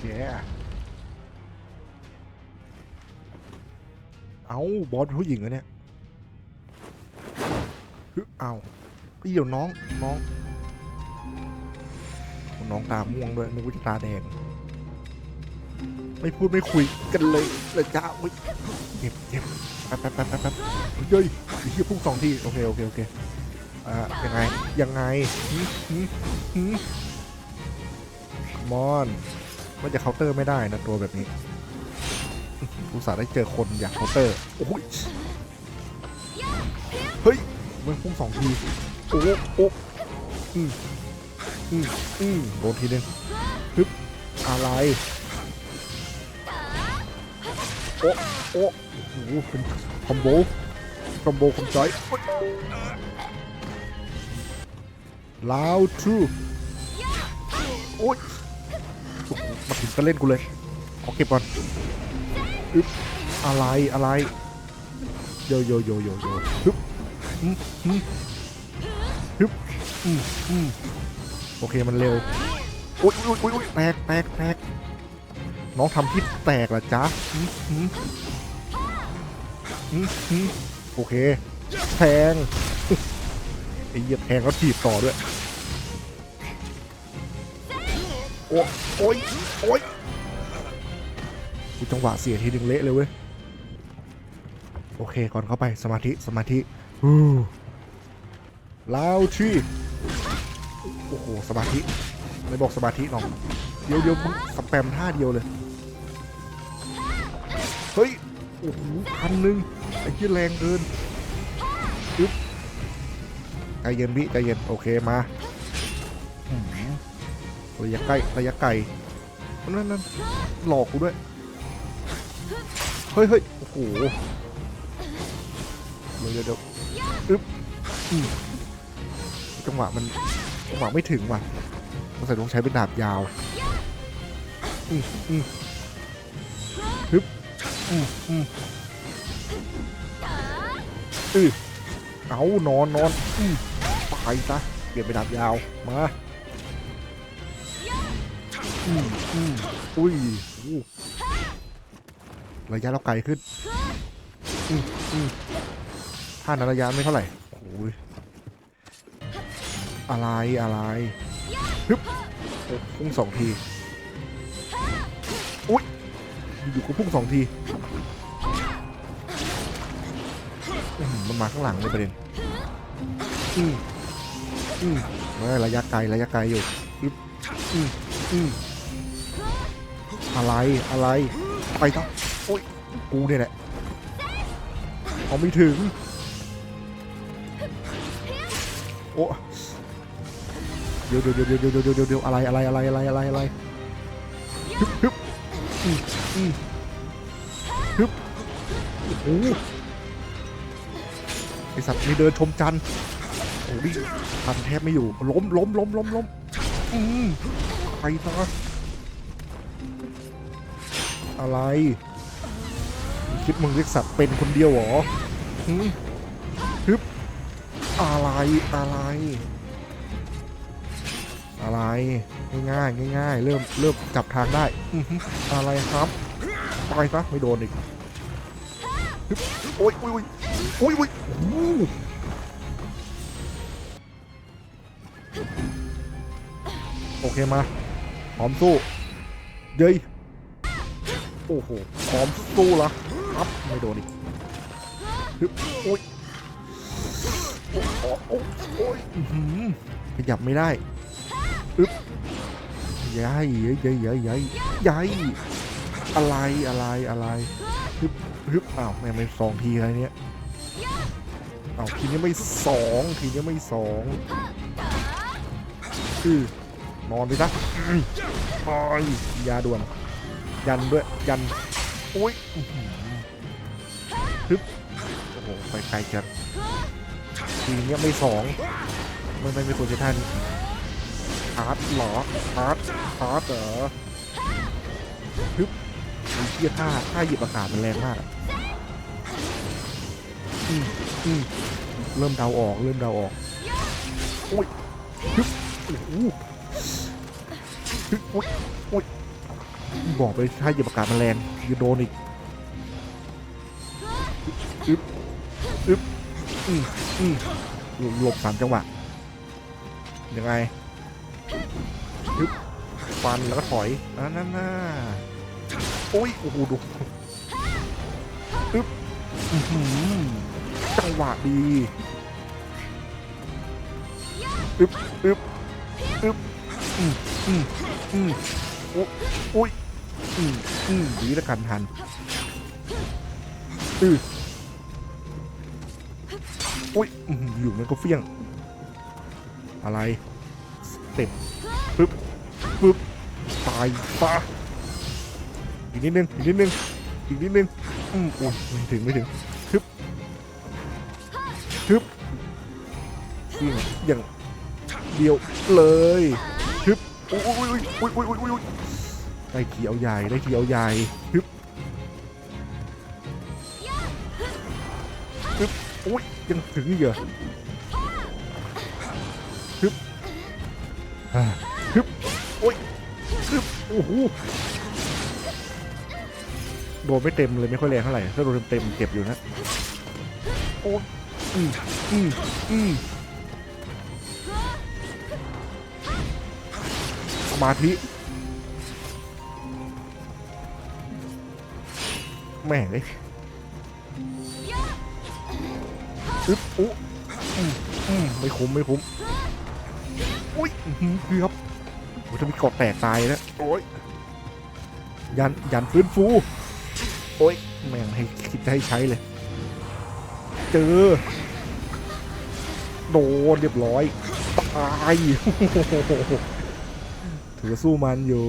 เคเอาบอสผู้หญิงเหรอเนี่ยเอาเดี๋ยวน้องน้อง น้องตาม่วงด้วยนึกว่าจะตาแดง ไม่พูดไม่คุยกันเลยเลยจ้าอุ๊ยเก็บเก็บแป๊บแป๊บแป๊บแป๊บเฮ้ยไอ้เหี้ยพุ่งสองทีโอเคโอเคโอเคอ่ายังไงยังไงหืมหืมหืมมอน มันจะเคาน์เตอร์ไม่ได้นะตัวแบบนี้อุตส่าห์ได้เจอคนอยากเคาน์เตอร์โอ้ยเฮ้ยมันพุ่งสองทีโอ้โอ้อืมอืมอืมโดนทีนึงฮึบอะไรโอ้โอ้โอ้โหเป็นคอมโบคอมโบคอมจอยลาวทรูโอ้ย มาถึงก็เล่นกูเลยขอเก็บก่อนอึ๊บอะไรอะไรโยโยโยโยโยฮึบฮึบฮึบฮึบอืมอืมโอเคมันเร็วโอ้ยโอ้ยอ้ยโอ้ยแตกแตกแตกน้องทำที่แตกเหรอจ๊ะหืมหืมโอเคแทงไอ้เหยียบแทงแล้วถีบต่อด้วย โอ้โอ้ยโอ้ยกูจังหวะเสียทีหนึ่งเละเลยเว้ย โอเค ก่อนเข้าไปสมาธิสมาธิฮู้ลาวชีโอ้โห สมาธิ ไม่บอกสมาธิหรอกเดี๋ยวเดี๋ยวสแปมท่าเดียวเลย เฮ้ย โอ้โหพันหนึ่งไอ้ที่แรงเกินอึ๊บใจเย็นพี่ใจเย็น โอเคมา ระยะใกล้ระยะไกลนั่นนั่นหลอกกูด้วย เฮ้ยเฮ้ยโอ้โหเดี๋ยวเดี๋ยวอึ๊บจังหวะมันจังหวะไม่ถึงว่ะต้องใส่ต้องใช้เป็นดาบยาวอืมอืมฮึบอืมอืมอือเอานอนนอนอืมตายซะเปลี่ยนเป็นดาบยาวมา อืมอืมอุ้ยระยะเราไกลขึ้นอืมอืมท่านั้นระยะไม่เท่าไหร่โอ้ยอะไรอะไรฮึบพุ่งสองทีอุ้ยอยู่ๆก็พุ่งสองทีมันมาข้างหลังเลยประเด็นอืมอืมระยะไกลระยะไกลอยู่อืมอืม อะไรอะไรไปต่อโอ้ยกูเนี่ยแหละเอาไม่ถึงโอ้เดี๋ยวเดี๋ยวเดี๋ยวเดี๋ยวเดี๋ยวเดี๋ยวเดี๋ยวอะไรอะไรอะไรอะไรอะไรอะไรฮึบฮึบอืมอืมฮึบโอ้ไอสัตว์มีเดินชมจันทร์โอ้ดิทันแทบไม่อยู่ล้มล้มล้มล้มล้มอืมไปซะ อะไรคิดมึงเรียกสัตว์เป็นคนเดียวเหรอฮึบอะไรอะไร อะไรง่ายๆง่ายๆเริ่มเริ่มจับทางได้อื้อะไรครับไปซะไม่โดนอีกฮึบโอ้ยโอ้ยโอ้ยโอ้ยโอเคมาพร้อมสู้เย้ย โอ้โหพร้อมสู้ละครับไม่โดนอีกฮึบโอ้ยโอ้โหโอ้ยโอ้ยอื้อหือขยับไม่ได้ยัยยัยยัยยัยยัยยัยอะไรอะไรอะไรฮึบฮึบอ้าวแม่ไม่สองทีอะไรเนี้ยอ้าวทีนี้ไม่สองทีนี้ไม่สองคือนอนไปซะอืมปล่อยยาด่วน ยันด้วย ยันโอ้ยฮึบโอ้โห ไปไกลจัดทีนี้ไม่สองไม่ไม่ไม่ควรจะท่านฮาร์ดหรอฮาร์ดฮาร์ดเหรอฮึบไอ้เชี่ยท่าท่าหยิบอากาศมันแรงมากอะอืมอืมเริ่มเดาออก เริ่มเดาออกโอ้ยฮึบโอ้โหฮึบโอ้ยโอ้ย บอกไปถ้าหยียบอากาศมันแรงจะโดนอีกอึ๊บอึ๊บอืมอืมหลบสามจังหวะยังไงอึ๊บฟันแล้วก็ถอยอ่านั่นน่าโอ้ยโอ้โหดูอึ๊บอื้อหือจังหวะดีอึ๊บอึ๊บอึ๊บอืมอืมอืมโอ้โอ้ยอือดีแล้วกันทันอืออุ้ยอืออยู่มันก็เฟี้ยง อะไรสเต็ปปึ๊บปึ๊บตายปะอีกนิดนึงอีกนิดนึงอีกนิดนึงอืมโอ้ยไม่ถึงไม่ถึงทึบทึบเฟี้ยงอย่างเดียวเลยทึบอ้ยโอ้ยอ้ยโอ้ยโอ้ยโอ้ยโอ้ย ได้เขียวใหญ่ได้เขียวใหญ่ฮึบฮึบโอ้ยยังถึงอีกเหรอฮึบฮึบโอ้ยฮึบโอ้โหโดนไม่เต็มเลยไม่ค่อยแรงเท่าไหร่ถ้าโดนเต็มเจ็บอยู่นะโอ้ยอืมอืมอืมสมาธิ แม่งเลยอึ๊บอุ๊ไม่คุ้มไม่คุ้มอุ้ยคือหือเกือบโอ้ยถ้ามีกาะแตกตายนะโอ้ยยันยันฟื้นฟู โอ้ยแม่งให้คิดให้ใช้เลย เจอ โดนเรียบร้อย ตายถือสู้มันอยู่